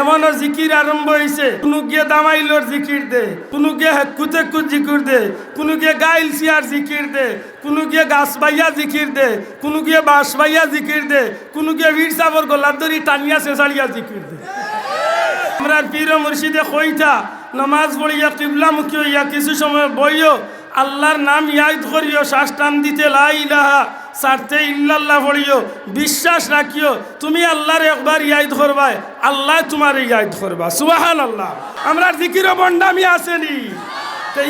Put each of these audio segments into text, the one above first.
এমনও জিকির আরম্ভ হয়েছে কোনো গিয়ে দামাইলোর জিকির দে, কোনো গিয়ে কুতে কুত জিকির দে, কোনো গিয়ে গাইল সিয়ার জিকির দে, কোনো গিয়ে গাছ বাইয়া জিকির দে, কোনো গিয়ে বাঁশ বাইয়া জিকির দে, কোনো গিয়ে বীর সাবর গোলাপ দড়ি টানিয়া চেঁচাড়িয়া জিকির দে। আমরা পীর মুর্শিদে কইতা, নমাজ পড়িয়া কিবলামুখী হইয়া কিছু সময় বইও, আল্লাহর নাম ইয়াদ করিও শ্বাস টান দিতে লাই ইলাহা সারতে ইল্লাল্লাহ পড়িও, বিশ্বাস রাখিও, তুমি আল্লাহর একবার ইয়াদ করবাই, আল্লাহ তোমার ইয়াদ করবা। সুবাহান আল্লাহ আমরা জিকির বন্ডামি আসেনি।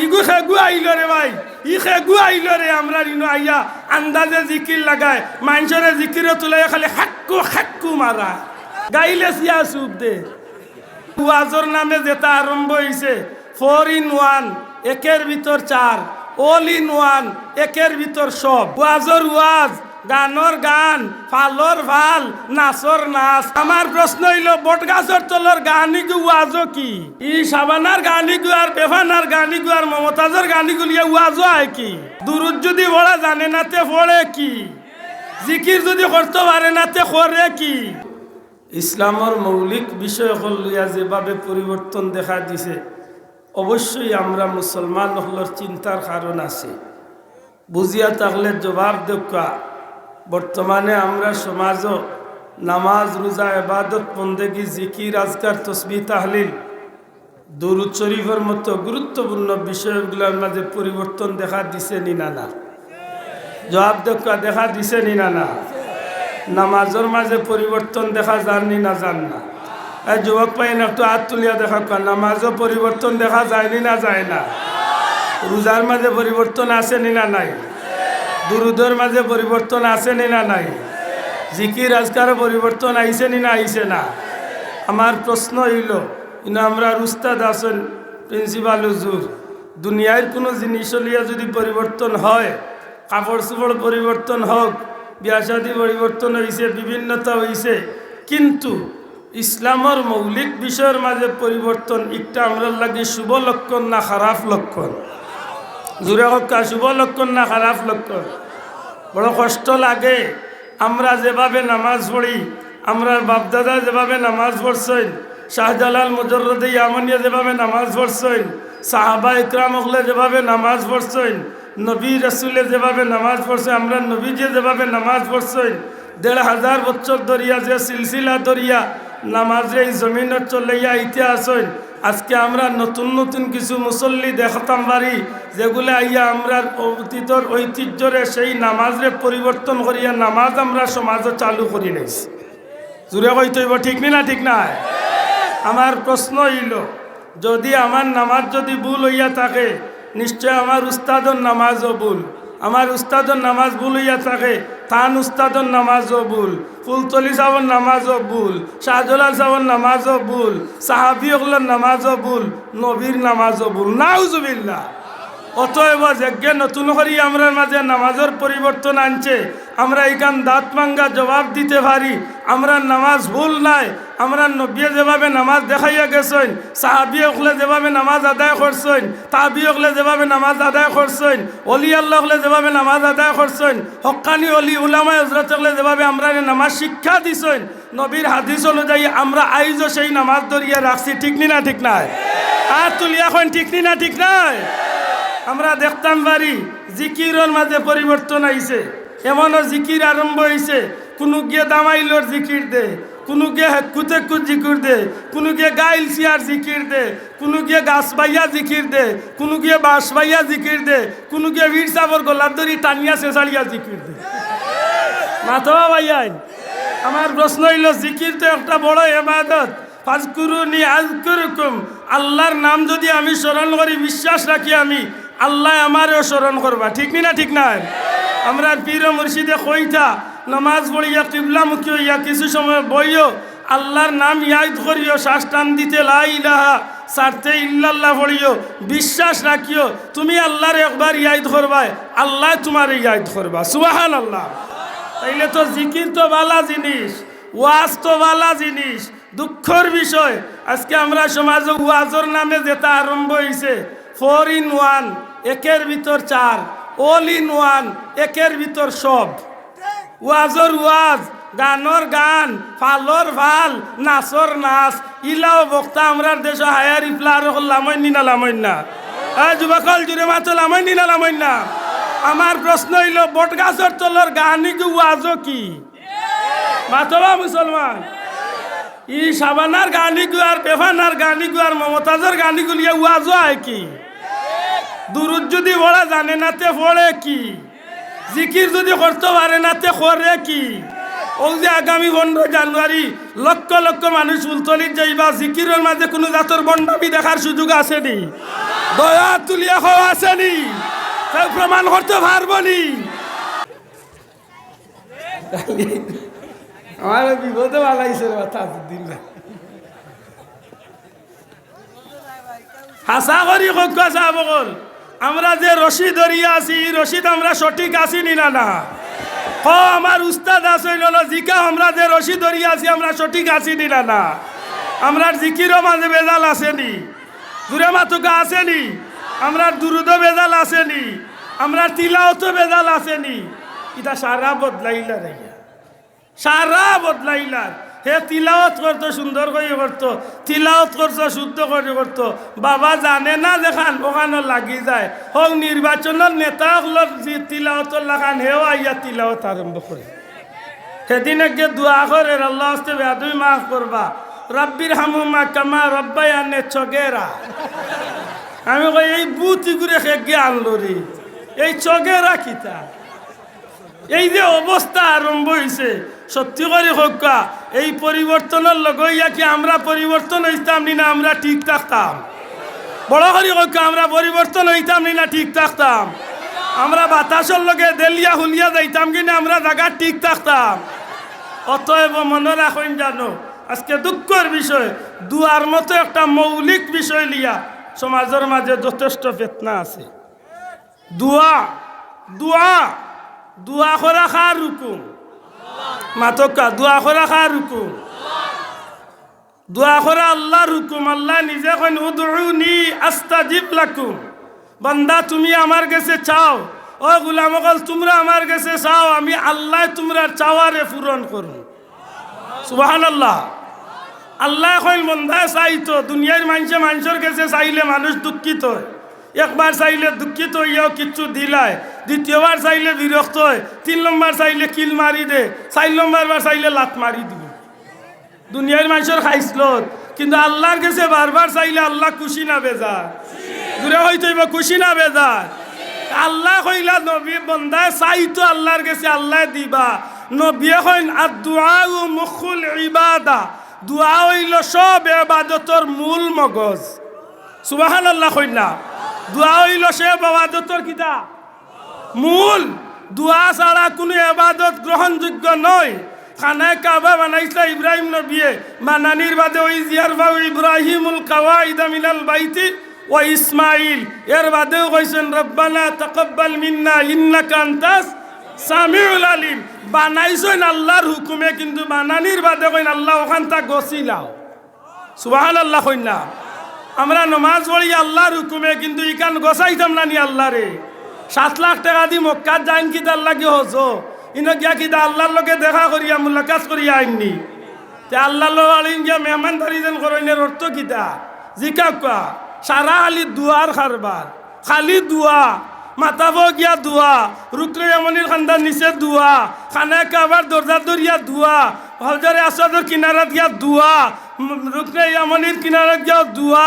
ইগু খেগু আইল রে ভাই, ই খেগু আইল রে আমরা ইনো আইয়া আন্দাজে জিকির লাগায় মানুষের জিকিরে তুলে খালি হাক্কু হাক্কু মারা। গাইলে সিয়া সুপ দে। ওয়াজর নামে যেটা আরম্ভ হয়েছে ফোর ইন ওয়ান, একের ভিতর চার। অল ইন ওয়ান, একের ভিতর সব। ওয়াজর ওয়াজ, গানর গান, ফালর ফাল, নাচর নাচ। আমার প্রশ্ন হইল বট গাছর তলর গানি ওয়াজও কি? ই সাবানার গানি আর বেফানার গানি আর মমতাজর গানি গুলিয়ে ওয়াজও আয় কি? দুরুদ যদি বড়া জানে না তে পড়ে কি? জিকির যদি করতে পারে না তে করে কি? ইসলামর মৌলিক বিষয় হল যেভাবে পরিবর্তন দেখা দিছে অবশ্যই আমরা মুসলমান হলর চিন্তার কারণ আছে। বুঝিয়া থাকলে জবাব দেখা বর্তমানে আমরা সমাজও নামাজ, রোজা এবাদত বন্দেগি, জিকির, আজকার, তসবি, তাহলিল, দরুদ শরীফের মতো গুরুত্বপূর্ণ বিষয়গুলোর মাঝে পরিবর্তন দেখা দিছে নি না জবাব দেখা দেখা দিছে নি না না? নামাজের মাঝে পরিবর্তন দেখা যাননি না যান না? যুবক পাইন, একটু হাত তুলিয়া দেখা কর, নামাজও পরিবর্তন দেখা যায়নি না যায় না? রোজার মাঝে পরিবর্তন আসেনি না নাই? দুরুদর মাঝে পরিবর্তন আসেনি না নাই? জিকির আজকারও পরিবর্তন আইসে নি না আইসে না? আমার প্রশ্ন হইল কিন্তু আমরা উস্তাদ আছেন প্রিন্সিপাল হুজুর, দুনিয়ার কোনো জিনিস লিয়া যদি পরিবর্তন হয় কাপড় চোপড় পরিবর্তন হোক বিয়াসাদি পরিবর্তন হয়েছে বিভিন্নতা হয়েছে কিন্তু ইসলামর মৌলিক বিষয়ের মাঝে পরিবর্তন একটা আমরা লাগে শুভ লক্ষণ না খারাপ লক্ষণ? জুড়ে হক্কা শুভ লক্ষণ না খারাপ লক্ষণ? বড় কষ্ট লাগে। আমরা যেভাবে নামাজ পড়ি আমরা বাপদাদা যেভাবে নামাজ পড়ছেন, শাহজালাল মুজরদে ইয়ামনিয়া যেভাবে নামাজ পড়ছেন, সাহাবা ইকরাম হলে যেভাবে নামাজ পড়ছেন, নবী রসুলে যেভাবে নামাজ পড়ছে আমরা নবীজি যেভাবে নামাজ পড়ছেন, দেড় হাজার বছর ধরিয়া যে সিলসিলা ধরিয়া নামাজে এই জমিনের চলাইয়া ইতিহাস হইন আজকে আমরা নতুন নতুন কিছু মুসল্লি দেখতাম পারি, যেগুলো আইয়া আমরা অতীতর ঐতিহ্যরে সেই নামাজরে পরিবর্তন করিয়া নামাজ আমরা সমাজে চালু করি নাইছি জুড়ে কইতইব ঠিক নি না ঠিক নাই আমার প্রশ্ন হইল, যদি আমার নামাজ যদি ভুল হইয়া থাকে, নিশ্চয় আমার উস্তাদর নামাজও ভুল। আমার উস্তাদর নামাজ ভুল হইয়া থাকে তান উস্তাদর নামাজও ভুল, ফুলতলি সাহর নামাজও ভুল, শাহজলাল সাহর নামাজও ভুল, সাহাবি ওগুলোর নামাজও ভুল, নবীর নামাজও ভুল। নাউজুবিল্লা অতএব যজ্ঞে নতুন করি আমরা মাঝে নামাজের পরিবর্তন আনছে। আমরা এখান দাঁত মাঙ্গা জবাব দিতে পারি। আমরা নামাজ ভুল নাই। আমরা নবিয়ে যেভাবে নামাজ দেখাইয়া গেছেন সাহাবি হলে যেভাবে নামাজ আদায় করছেন তাবি হলে যেভাবে নামাজ আদায় করছেন, অলি আল্লাহ হলে যেভাবে নামাজ আদায় করছেন, হকানি অলি উলামা হজরত হলে যেভাবে আমরা নামাজ শিক্ষা দিছেন, নবীর হাদিস অনুযায়ী আমরা আইজও সেই নামাজ ধরিয়া রাখছি, ঠিক নি না ঠিক নাই? আর তুলিয়া এখন ঠিক নি না ঠিক নাই? আমরা দেখতাম পারি জিকিরের মাঝে পরিবর্তন আইছে। এমনও জিকির আরম্ভ হয়েছে কোনো গিয়ে দামাইলোর জিকির দে, কোনো গিয়ে কুতে কুত জিকির দে, কোনো গিয়ে গাইল সিয়ার জিকির দে, কোনো গিয়ে গাছ বাইয়া জিকির দে, কোনো গিয়ে বাঁশ বাইয়া জিকির দে, কোনো গিয়ে বীর সাবর গোলাপ দড়ি টানিয়া চেঁচাড়িয়া জিকির দে। মাথা ভাইয়াই আমার প্রশ্ন হইল, জিকির তো একটা বড় এবাদত ফাজকুরুনি আজকুরুকুম আল্লাহর নাম যদি আমি স্মরণ করি, বিশ্বাস রাখি আমি, আল্লাহ আমারও স্মরণ করবা। ঠিক নি না ঠিক নাই? আমরা পীর মুর্শিদে কইতা, নমাজ পড়িয়া কিবলামুখী হইয়া কিছু সময় বইও, আল্লাহর নাম ইয়াদ করিও শ্বাস টান দিতে লাই ইলাহা, সারতে ইল্লাল্লাহ পড়িও, বিশ্বাস রাখিও, তুমি আল্লাহর একবার ইয়াদ করবাই, আল্লাহ তোমার ইয়াদ করবা সুবাহান আল্লাহ তাইলে তো জিকির তো বালা জিনিস, ওয়াজ তো বালা জিনিস, দুঃখর বিষয়। আজকে আমরা সমাজে ওয়াজর নামে যেটা আরম্ভ হয়েছে ফোর ইন ওয়ান, একের ভিতর চার। অল ইন ওয়ান, একের ভিতর সব। ওয়াজর ওয়াজ, গানর গান, ফালর ফাল, নাচর নাচ। ইলাও বক্তা আমরার দেশ হায়ার ইফলা আর লামাইনি না লামাইন না যুবকল, জুড়ে মাছ লামাইনি না লামাইন না আমার প্রশ্ন হইল বট গাছর তলর গানি কি, ওয়াজও কি? মাতবা মুসলমান। ই সাবানার গানি গুয়ার বেফানার গানি গুয়ার মমতাজের গানি গুলিয়া ওয়াজও আয় কি? দুরুদ যদি পড়া জানে না তে পড়ে কি? জিকির যদি করতে পারে না তে করে কি? ও যে আগামী পনেরো জানুয়ারি লক্ষ লক্ষ মানুষ উলতলির যাইবা জিকিরের মাঝে কোনো জাতর বন্ডামি দেখার সুযোগ আসেনি। দয়া তুলিয়া খাওয়া আসেনি। কেউ প্রমাণ করতে পারব নি। আমার বিপদে ভালাইছে কথা দিন না হাসা করি কক্কা সাহেব বল আমরা যে রশি ধরিয়া আছি, রশিদ আমরা সঠিক আছি নি, না? ক আমার উস্তাদ আছে জিকা আমরা যে রশি ধরিয়া আছি, আমরা সঠিক আছি নি, না? আমরা জিকিরও মাঝে বেজাল আসেনি। দূরে মাতুকা আসেনি। আমরা দুরুদ বেজাল আসেনি। আমরা তিলাওতো বেজাল আসেনি। এটা সারা বদলাইলা রে সারা বদলাইলার হে, তিলাওয়াত করতো, সুন্দর করে করতো। তিলাওয়াত করতো শুদ্ধ করে করতো। বাবা জানে না দেখান ওখানে লাগি যায়। হোক নির্বাচনের নেতা হলো যে তিলাওয়াতর লাগান হেও আইয়া তিলাওয়াত আরম্ভ করে সেদিন একগে দোয়া করে আল্লাহ হস্তে বেদুই মাফ করবা রব্বির হামুমা কামা রব্বাই আনে চগেরা আমি কই, এই বুতি করে খেগে আনলো রে এই চগেরা কিতা? এই যে অবস্থা আরম্ভ হয়েছে সত্যি করে হোকা এই পরিবর্তনের লগইয়া কি আমরা পরিবর্তন হইতাম নি না আমরা ঠিক থাকতাম? বড় করি হোকা আমরা পরিবর্তন হইতাম নি না ঠিক থাকতাম? আমরা বাতাসের লগে দেলিয়া হুলিয়া যাইতাম কি না আমরা জায়গা ঠিক থাকতাম? অতএব মনে রাখেন জানো, আজকে দুঃখের বিষয়, দুয়ার মতো একটা মৌলিক বিষয় লিয়া সমাজের মাঝে যথেষ্ট ফেতনা আছে। দুয়া দুয়া দোয়া করা খার রুকুম মাতকা দোয়া করা খার রুকুম দোয়া করা আল্লাহর হুকুম আল্লাহ নিজে কইন উদউনি আস্তাজিব লাকুম। বান্দা, তুমি আমার কাছে চাও। ও গুলাম অকল তোমরা আমার কাছে চাও, আমি আল্লাহ তোমরা চাওয়ারে পূরণ করুন সুবাহান আল্লাহ আল্লাহ কইন বন্দা চাইতো দুনিয়ার মানুষে মানুষের কাছে চাইলে মানুষ দুঃখিত একবার চাইলে দুঃখিত হইয়াও কিচ্ছু দিলায়। দ্বিতীয়বার চাইলে বিরক্ত হয়, তিন নম্বর চাইলে কিল মারি দে, চার নম্বর বার চাইলে লাত মারি দিব। দুনিয়ার মানুষের খাইছিল কিন্তু আল্লাহর কাছে বারবার চাইলে আল্লাহ খুশি না বেজার। দূরে হইতে খুশি না বেজা আল্লাহ কইলা, নবী বন্দা চাইতো আল্লাহর কাছে আল্লাহ দিবা। নবী কইন আর দোয়া মুখুল ইবাদা। দোয়া হইল সব এবাদতর মূল মগজ। সুবাহান আল্লাহ কইনা। দোয়া হইল সে বাবাদতর কিতা মূল দোয়া ছাড়া কোনো এবাদত গ্রহণযোগ্য নয়। খানায় কাবা বানাইছে ইব্রাহিম নবিয়ে। বানানির বাদে ওই জিয়ার বাবু ইব্রাহিমুল কাওয়া ইদামিনাল বাইতি ও ইসমাইল। এর বাদেও কইছেন, রব্বানা তাকাব্বাল মিন্না ইন্নাকা আনতাস সামিউল আলিম। বানাইছেন আল্লাহর হুকুমে, কিন্তু বানানির বাদে কইন, আল্লাহ, ওখান তা গছিলাও সুবাহান আল্লাহ কইনা আমরা নমাজ পড়ি আল্লাহর হুকুমে, কিন্তু ইকান গসাইতাম না নি আল্লাহ রে সাত লাখ টাকা দি মক্কাত যাইন কি তার লাগে হস ইনো গিয়া কি আল্লাহর লগে দেখা করিয়া মুলাকাত করিয়া আইননি তে আল্লাহ আলিম গিয়া মেহমানদারি যেন করইনের অর্থ কিতা জিকা কোয়া সারা খালি দুয়ার খারবার খালি দুয়া মাতাব গিয়া দুয়া রুকরে আমনির খান্দার নিচে দুয়া খানে কাবার দরজা দরিয়া দুয়া হজরে আসাদর কিনারাত গিয়া দুয়া রুকনে আমনির কিনারাত গিয়া দুয়া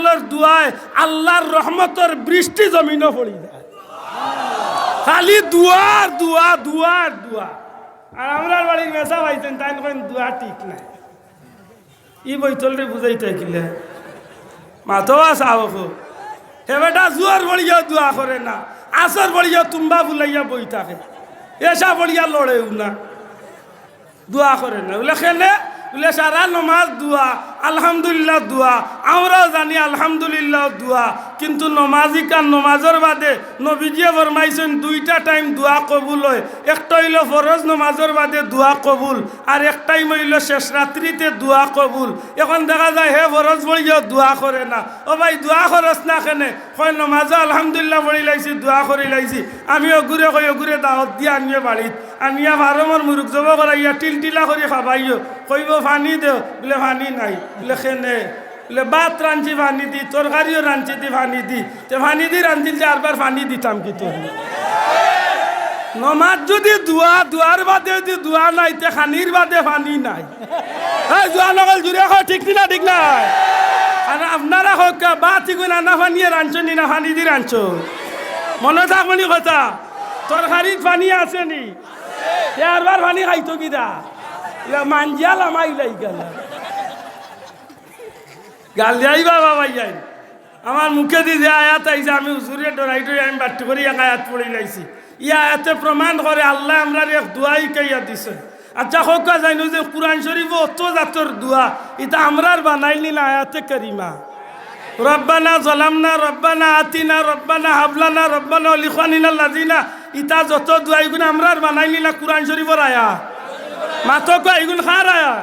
অকলর দুয়ায়, আল্লাহর রহমতর বৃষ্টি জমিনও পড়ি যায়। খালি দুয়ার দুয়া দুয়ার দুয়া আর আমরা বাড়ির মেসা পাইছেন, তাই কইন দুয়া ঠিক নাই। ই বইতল রে বুঝাইতে কিলে মাথো আসাবক হে বেটা, জুয়ার বড়িয়া দুয়া করে না। আসর বড়িয়া তুম্বা বুলাইয়া বই থাকে। এসা বড়িয়া লড়েও না। দোয়া করে না। বলে খেলে বলে সারা নমাজ দোয়া। আলহামদুলিল্লাহ দোয়া। আমরাও জানি আলহামদুলিল্লাহ দোয়া, কিন্তু নমাজি কান নমাজের বাদে নবীজিয়ে ফরমাইছেন দুইটা টাইম দোয়া কবুল হয়। একটা হইল ফরজ নমাজের বাদে দোয়া কবুল, আর এক টাইম হইল শেষ রাত্রিতে দোয়া কবুল। এখন দেখা যায় হে ফরজ বলিও দোয়া করে না। ও ভাই, দোয়া খরচ না কেনে? হয় নমাজও আলহামদুলিল্লাহ পড়ি লাগছি দোয়া করে লাইছি। আমিও ঘুরে কই ঘুরে দাওয়াত দিয়ে আনিয়ে বাড়িত আনিয়া ভারমর মুরুখ জব করাইয়া টিল টিলা করে খাবাইও। কইব পানি দেও বলে পানি নাই। বলে খেনে বলে ভাত রাঁধছি পানি দি তরকারিও রাঁধছি দি ভানি দি, তে ভানি দি রাঁধছিল যে আরবার পানি দিতাম কি তোর? নমাজ যদি দোয়া, দোয়ার বাদে যদি দোয়া নাই, তে খানির বাদে পানি নাই। এই দোয়া নগল জুড়ে খাও ঠিক না ঠিক নাই? আর আপনারা হোক বা তিগুন আনা পানিয়ে রাঁধছো নি, না পানি দি রাঁধছো মনে থাকবনি কথা তরকারিত পানি আছে নি? আরবার পানি খাইতো ইয়া মানজিয়া লামাই লাই গেল গাল যাই বাবা ভাই যাই। আমার মুখে দি যে আয়াত আইছে, আমি হুজুরে ডরাই ডরাই আমি বাট্টি করে এক আয়াত পড়ে লাইছি। ইয়া আয়াতে প্রমাণ করে আল্লাহ আমরা এক দোয়াই কাইয়া দিছে। আচ্ছা হোক জানো যে কোরআন শরীফ অত জাতর দোয়া এটা আমরার বানাইলি না আয়াতে করিমা। রব্বানা জলামনা, রব্বানা আতিনা, রব্বানা হাবলানা, রব্বানা লিখানিনা লাজিনা ইতা যত দোয়া এগুলো আমরার বানাইলি না কোরআন শরীফর আয়া মাথক এগুলো খার আয়া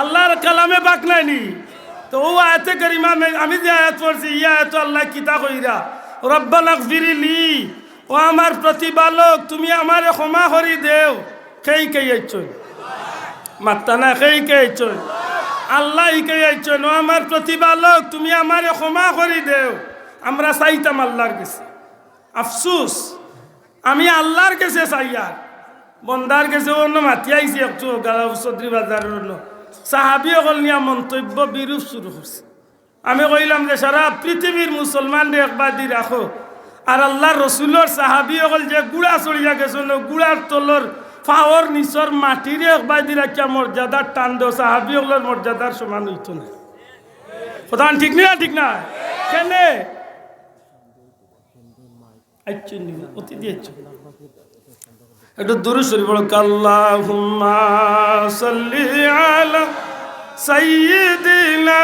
আল্লাহর কালামে বাক নাইনি। তো ও আয়াতে করিমা আমি যে আয়াত পড়ছি ইয়া আয়াত আল্লাহ কিতা কইরা রব্বানা ফিরিলি ও আমার প্রতিপালক, তুমি আমারে ক্ষমা করি দেও। সেই কে আইছই মাত্তা না সেই কে আইছই আল্লাহ কে আইছই ও আমার প্রতিপালক, তুমি আমারে ক্ষমা করি দেও। আমরা চাইতাম আল্লাহর কাছে। আফসুস, আমি আল্লাহর কাছে চাইয়ার বন্দার কাছে অন্য মাতি আইছি একটু চৌধুরী বাজারের অন্য। সাহাবি অকল নিয়া মন্তব্য বিরূপ শুরু করছে আমি কইলাম যে, সারা পৃথিবীর মুসলমানরে একবার দি রাখো। আর আল্লাহ রসুলোর সাহাবি অকল যে গুড়া চড়িয়া গেছিল গুড়ার তলর ফাওয়ার নিচর মাটিরে একবার দি রাখিয়া মর্যাদার টান দেও। সাহাবি অকলের মর্যাদার সমান হইত না। কথা ঠিক না ঠিক না? কেনে? আচ্ছা অতি দিয়েছ। একটু দূরে শরীফ বলো কাল্লাহুম্মা সাল্লি আলা সাইয়্যিদিনা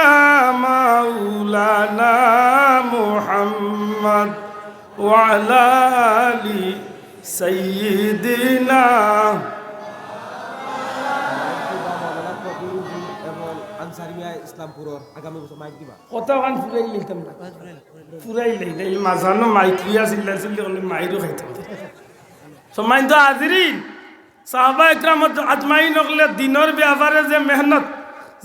মাওলানা মুহাম্মদ ওয়া আলা আলি সাইয়্যিদিনা এবং আনসারিয়া ইসলামপুরের আগামী বছর মাইক দিবা কত গান ফুরাই লইতাম না। ফুরাই লই এই মাঝানো মাইক লিয়া চিল্লা চিল্লি মাইরও খাইতাম। সমাইন তো হাজিরি সাহাবা একরামত আজমাইন হকলে দিনের ব্যাপারে যে মেহনত,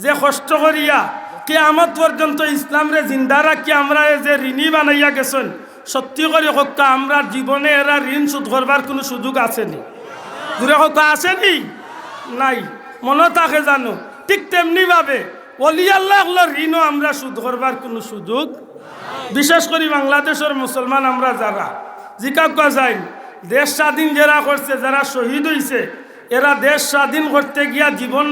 যে কষ্ট করিয়া কে আমত পর্যন্ত ইসলামরে জিন্দা রাখি আমরা যে ঋণী বানাইয়া গেছেন, সত্যি করে হক্কা আমরা জীবনে এরা ঋণ শোধ করবার কোনো সুযোগ আসেনি। দূরে হক্কা আসেনি? নাই। মনে থাকে জানো, ঠিক তেমনি ভাবে অলি আল্লাহ ঋণও আমরা শোধ করবার কোনো সুযোগ বিশেষ করে বাংলাদেশের মুসলমান আমরা যারা জিকাকা যাই দেশ স্বাধীন যারা করছে, যারা শহীদ হইছে, এরা দেশ স্বাধীন করতে গিয়া জীবন,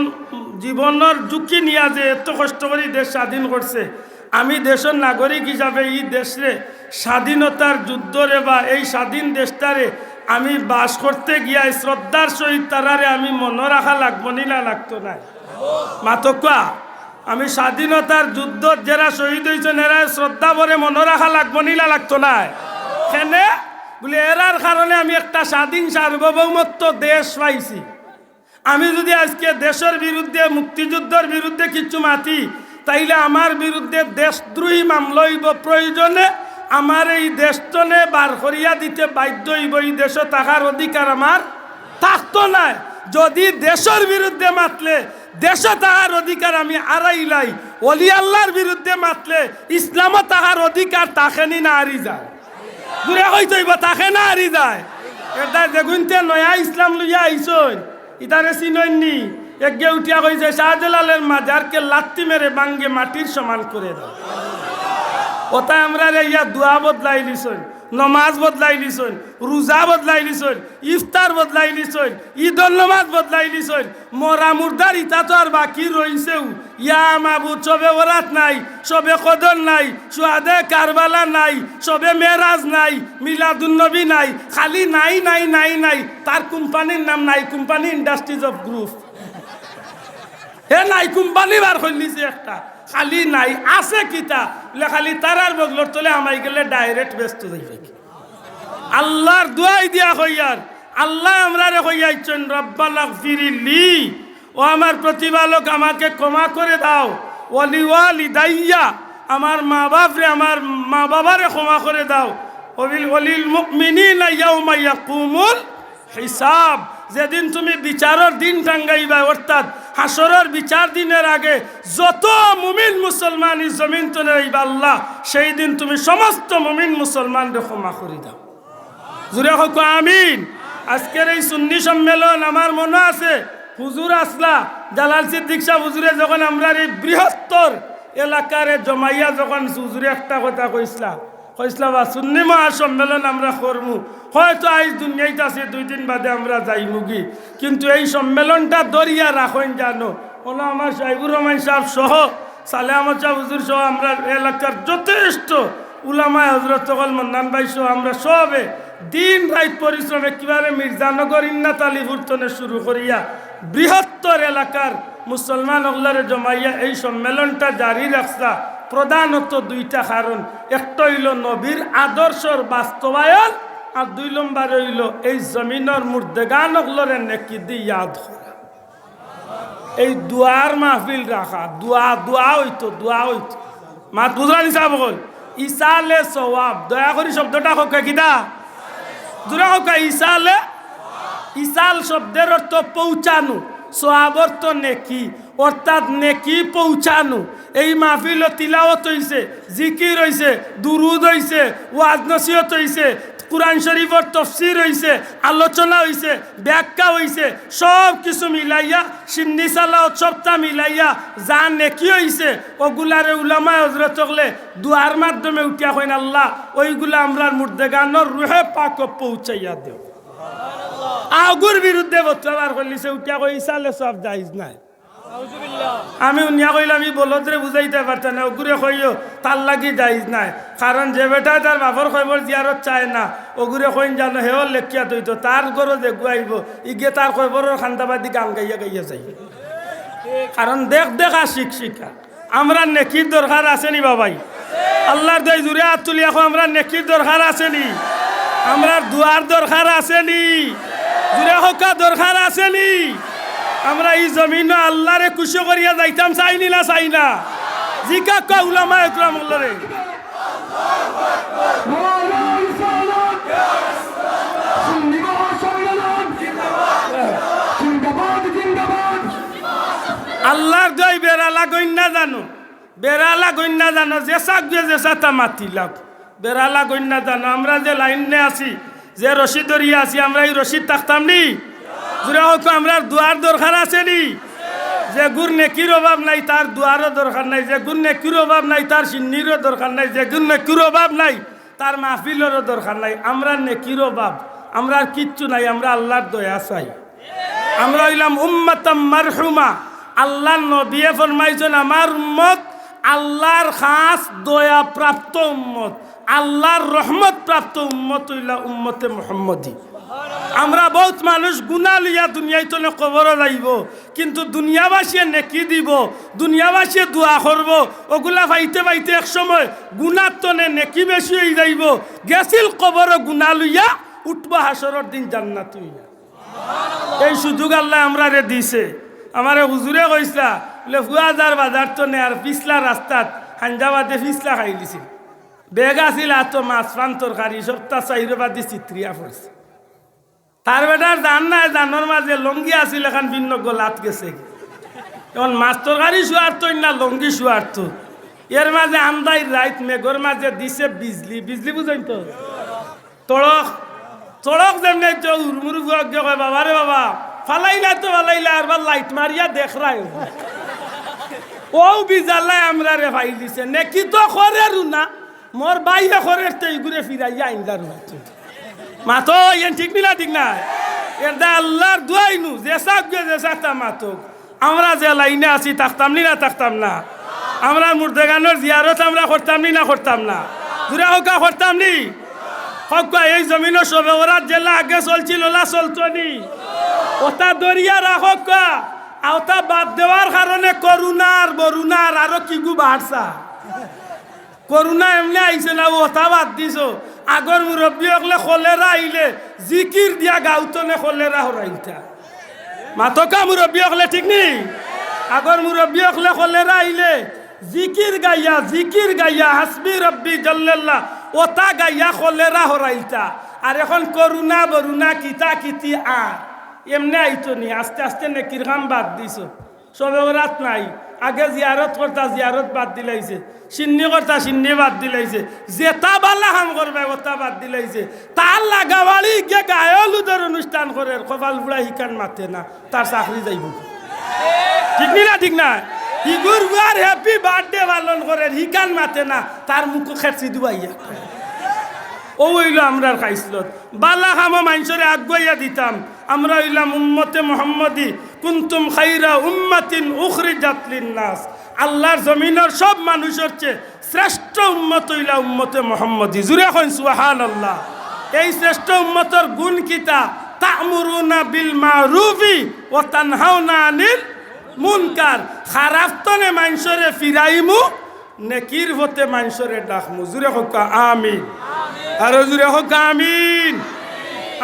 জীবনের ঝুঁকি নিয়ে যে এত কষ্ট করে দেশ স্বাধীন করছে, আমি দেশের নাগরিক হিসাবে এই দেশে স্বাধীনতার যুদ্ধরে বা এই স্বাধীন দেশটারে আমি বাস করতে গিয়া শ্রদ্ধার সহিত তারারে আমি মনে রাখা লাগবো নি না লাগতো না? মাতকা আমি স্বাধীনতার যুদ্ধ যারা শহীদ হয়েছেন এরা শ্রদ্ধা ভরে মনে রাখা লাগবো নিলা লাগতো না? কেনে? বলে, এরার কারণে আমি একটা স্বাধীন সার্বভৌমত্ব দেশ পাইছি। আমি যদি আজকে দেশের বিরুদ্ধে, মুক্তিযুদ্ধের বিরুদ্ধে কিছু মাতি, তাইলে আমার বিরুদ্ধে দেশদ্রোহী মামলা হইব প্রয়োজনে। আমার এই দেশটনে বার করিয়া দিতে বাধ্য হইব এই দেশে থাকার অধিকার আমার। থাকতো নাই। যদি দেশের বিরুদ্ধে মাতলে, দেশে তাহার অধিকার আমি আড়াইলাই অলি আল্লাহর বিরুদ্ধে মাতলে ইসলামও তাহার অধিকার তাকেনি না হারি যায় দূরে হইতো বা তাকে না হারি যায়। এটা দেখুনতে নয়া ইসলাম লইয়া আইসন ইতারে চিননি একগে উঠিয়া কইছে, শাহজালালের মাজারকে লাত্তি মেরে বাঙ্গে মাটির সমান করে দাও। ওটা আমরা ইয়া দোয়া বদলাই দিছন নমাজ বদলাই দিছন রোজা বদলাই দিছন ইফতার বদলাই দিছন ঈদর নমাজ বদলাই দিছন মরা মুর্দার ইতা তো আর বাকি রইছেও। ইয়া মাবুদ সবে ওরাত নাই, সবে কদর নাই, সুয়াদে কারবালা নাই, সবে মেরাজ নাই মিলাদুন্নবী নাই, খালি নাই নাই নাই নাই, তার কোম্পানির নাম নাই, কোম্পানি ইন্ডাস্ট্রিজ অফ গ্রুপ হে নাই, কোম্পানি বার করলিছে একটা। খালি নাই, আছে কিতা? বলে খালি তারার বগলর তলে আমাই গেলে ডাইরেক্ট ব্যস্ত যাইবে। আল্লাহর দুয়াই দিয়া হইয়ার আল্লাহ আমরা রে হইয়াইছেন রব্বানা ফিরিলি ও আমার প্রতিপালক, আমাকে ক্ষমা করে দাও। ওয়ালি ওয়ালি দাইয়া আমার মা বাপ রে আমার মা বাবারে ক্ষমা করে দাও। অলিল অলিল মুমিনিনা ইয়াউমা ইয়াকুমুল হিসাব। যেদিন তুমি বিচারের দিন টাঙ্গাইবা, অর্থাৎ হাসরের বিচার দিনের আগে যত মুমিন মুসলমান এই জমিন তলে হইবা আল্লাহ, সেই দিন তুমি সমস্ত মুমিন মুসলমানরে ক্ষমা করে দাও। জুড়ে হোক, আমিন। আজকের এই সুন্নি সম্মেলন আমার মনে আছে, হুজুর আসলা জালাল সিদ্দিক সাহ হুজুরে যখন আমরা এই বৃহত্তর এলাকারে জমাইয়া যখন হুজুরে একটা কথা কইসলা কইসলা বা সুন্নি মহাসম্মেলন আমরা করমু। হয়তো আজ দুনিয়াইত আছে, দুই দিন বাদে আমরা যাইমুগি কিন্তু এই সম্মেলনটা দরিয়া রাখেন জানো। হলো আমার সাইবুর রহমান সাহেব সহ সালে আহমদ সাহেব হুজুর সহ আমরা এলাকার যথেষ্ট উলামা হজরত সকল মন্দান ভাই সহ আমরা সবে দিন রাত পরিশ্রমে কীভাবে মির্জানগর ইন্নাত আলী ফুর্তনে শুরু করিয়া বৃহত্তর এলাকার মুসলমান অগলারে জমাইয়া এই সম্মেলনটা জারি রাখছা প্রধানত দুইটা কারণ। একটা হইল নবীর আদর্শর বাস্তবায়ন, আর দুই নম্বর হইল এই জমিনের মুর্দেগান অগলরে নেকি ইয়াদ করা এই দুয়ার মাহফিল রাখা, দোয়া দোয়া হইতো দোয়া হইতো। মা বুঝলা নিসা বল ইসালে সওয়াব, দয়া করি শব্দটা হোক কিদা দূরে হোক ইসালে ইসাল শব্দের অর্থ পৌঁছানো সোয়াব অর্থ নেকি? অর্থাৎ নেকি পৌঁছানো। এই মাহফিল তিলাওত হইছে জিকির হইছে দুরুদ হইছে ওয়াজ নসিহত হইছে কোরআন শরীফর তফসির হইছে আলোচনা হইছে ব্যাখ্যা হইছে সব কিছু মিলাইয়া সিন্নি সালা উৎসবটা মিলাইয়া যা নেকি হইছে ওগুলারে উলামা হজরত হলে দুয়ার মাধ্যমে উঠিয়া হইন আল্লাহ ওইগুলা আমরা মুর্দেগানোর রুহে পাক পৌঁছাইয়া দেও। আগুর বিরুদ্ধে বক্তব্য করলিছে উঠিয়া কই ইসালে সব যাইজ নাই। আমি উনিয়া কইলে আমি বলদরে বুঝাইতে পারতাম না ওগুরে কইও, তার লাগি যাইজ নাই। কারণ যে বেটা তার বাপর খবর জিয়ারত চায় না ওগুরে কইন জানো হেও লেখিয়া তৈত তার গরো যে গুয়াইব ইগে তার খবরের খান্দাবাদি গান গাইয়া গাইয়া যাই কারণ দেখ, দেখা শিখ শিক্ষা আমরা নেকির দরকার আসেনি বাবাই? আল্লাহর দই জুড়ে হাত তুলি এখন আমরা নেকির দরকার আসেনি আমরা দুয়ার দরকার আসেনি জুড়ে হকা দরকার আসেনি আমরা এই জমিন আল্লাহরে খুশি করিয়া যাইতাম, চাইনি না, চাই না। জিকা উলামা একরাম রে আল্লাহর দই বেড়ালা গইন্না জানো, বেড়ালা গইন্না জানো, যে চাক যে চাতা মাতি লাগ। বেড়ালা গইন্না জানো, আমরা যে লাইনে আছি, যে রশি ধরিয়া আছি, আমরা এই রশিদ থাকতাম নি? জুড়ে আমরা দুয়ার দরকার আছে নি যে গুর নেকির অভাব নাই, তার দুয়ারও দরকার নাই। যে গুর নেকির অভাব নাই, তার সিন্নিরও দরকার নাই। যে গুর নেকির অভাব নাই, তার মাহফিলেরও দরকার নাই। আমরা নেকির অভাব, আমরা কিচ্ছু নাই, আমরা আল্লাহর দয়া চাই। আমরা হইলাম উম্মাতাম মারহুমা। আল্লাহ নবিয়ে ফরমাইছেন, আমার উম্মত আল্লাহর খাস দয়া প্রাপ্ত উম্মত। আল্লাহর রহমত প্রাপ্ত উম্মত হইলা উম্মতে মোহাম্মদী। আমরা বহুত মানুষ গুণা লইয়া দুনিয়ায় তলে কবর যাইব কিন্তু দুনিয়াবাসীয়ে নেকি দিব, দুনিয়াবাসীয়ে দোয়া করব, ওগুলা পাইতে পাইতে এক সময় গুণার তনে নেকি বেশি হয়ে যাইব। গেছিল কবর গুণা লইয়া উঠবো হাসরের দিন জান্নাত হইয়া। এই সুযোগ আল্লাহ আমরা রে দিছে। আমার হুজুরে কইসলা বলে ফুয়াজার বাজার তো নে আর পিছলা রাস্তাত হাঞ্জাবাদে পিছলা খাই দিছিল বেগ আছিল আর তো মাছ ফান তরকারি সপ্তাহ চাহিরবাদী চিত্রিয়া পড়ছে। তার বেটার জান নাই, জানোর মাঝে লঙ্গি আছিল, এখন ভিন্ন গলাত গেছে। এখন মাছ তরকারি শোয়ার তো না লঙ্গি শোয়ার তো। এর মাঝে আন্দাই রাইত, মেঘর মাঝে দিছে বিজলি। বিজলি বুঝেন তো? তড়ক তড়ক যেমনি তো উরমুরু কয়, বাবা রে বাবা ফালাইলা তো ফালাইলা আর লাইট মারিয়া দেখ রায় ও। বিজালাই আমরা রে ভাই দিছে, নেকি তো করে রুনা মোর বাইরে করে তো ঘুরে ফিরাইয়া আইন্দা রুনা মাতো ইয়েন ঠিক নিলা ঠিক না দা আল্লাহর দুয়াই নু, যে সাক গে, যে সাকতা মাতো আমরা যে লাইনে আছি, থাকতাম নি না, থাকতাম না। আমরা মুর্দেগানোর জিয়ারত আমরা করতাম নি না, করতাম না। দূরে হোকা করতাম নি। হকা এই জমিনের সবে ওরা জেলা আগে চলছিল ওলা চলতো নি। ওটা দরিয়া রাখকা আওতা বাদ দেওয়ার কারণে করুণার, বরুণার আরও কি গু বাড়ছা? করুণা এমনি আইছে না ওটা বাদ দিছ। আগর মুরব্বী হকলে খলেরা আইলে জিকির দিয়া গাউতনে খলেরা হরাইতা মাতকা মুরব্বী হকলে ঠিক নেই আগর মুরব্বী হকলে খলেরা আইলে জিকির গাইয়া জিকির গাইয়া হাসবি রব্বি জল্লাল্লাহ ওটা গাইয়া খলেরা হরাইতা আর এখন করুণা বরুণা কিতা কিতি আর এমনি আইতো নি আস্তে আস্তে নেকির কাম বাদ দিছ। সবে রাত নাই। আগে জিয়ারত করতা জিয়ারত বাদ দিলাইছে সিন্নি করতা সিন্নি বাদ দিলাইছে যেটা বালা কাম করবে ওটা বাদ দিলাইছে তার লাগাবাড়ি গিয়ে গায়লুদের অনুষ্ঠান করে কপাল বুড়া হিকান মাতে না। তার চাকরি যাইব ঠিক না ঠিক না? হিগুর বুয়ার হ্যাপি বার্থডে পালন করে হিকান মাতে না। তার মুখ খেপসি দুবাইয়া ও হইল আমরার খাইসলত বালা খামো মানুষরে আগুয়াইয়া দিতাম। আমরা হইলাম উম্মতে মোহাম্মদি। কুন্তুম খাইরা উম্মাতিন উখরি জাতলিন নাস আল্লাহর জমিনের সব মানুষের চেয়ে শ্রেষ্ঠ উম্মত হইলা উম্মতে মোহাম্মদি। জুড়ে এখন সুহান আল্লাহ এই শ্রেষ্ঠ উম্মতর গুণ কিতা তা'মুরুনা বিল মারুফি ও তানহাউনা আনিল মুনকার। খারাপ তনে মানুষরে ফিরাইমু, নেকির হতে মানুষরে ডাকমু। জুড়ে হোক আমিন। আরও জুড়ে হোক আমিন।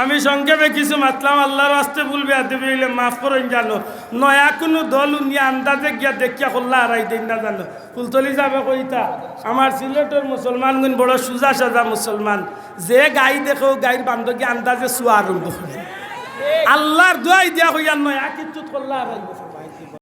আমি সংক্ষেপে কিছু মাতলাম, আল্লাহর আসতে দেবে হইলে মাফ করেন জানো। নয়া কোনো দল উনি আন্দাজে গিয়া দেখিয়া করলা হারাই দিন না জানো। ফুলতলি যাবে কইতা। আমার সিলেটের মুসলমান গুণ বড় সুজা সাজা মুসলমান। যে গাই দেখো গাইর বান্ধবী আন্দাজে চুয়া আরম্ভ আল্লাহর দোয়াই দিয়া হইয়া নয়া কিচ্ছু করলা আর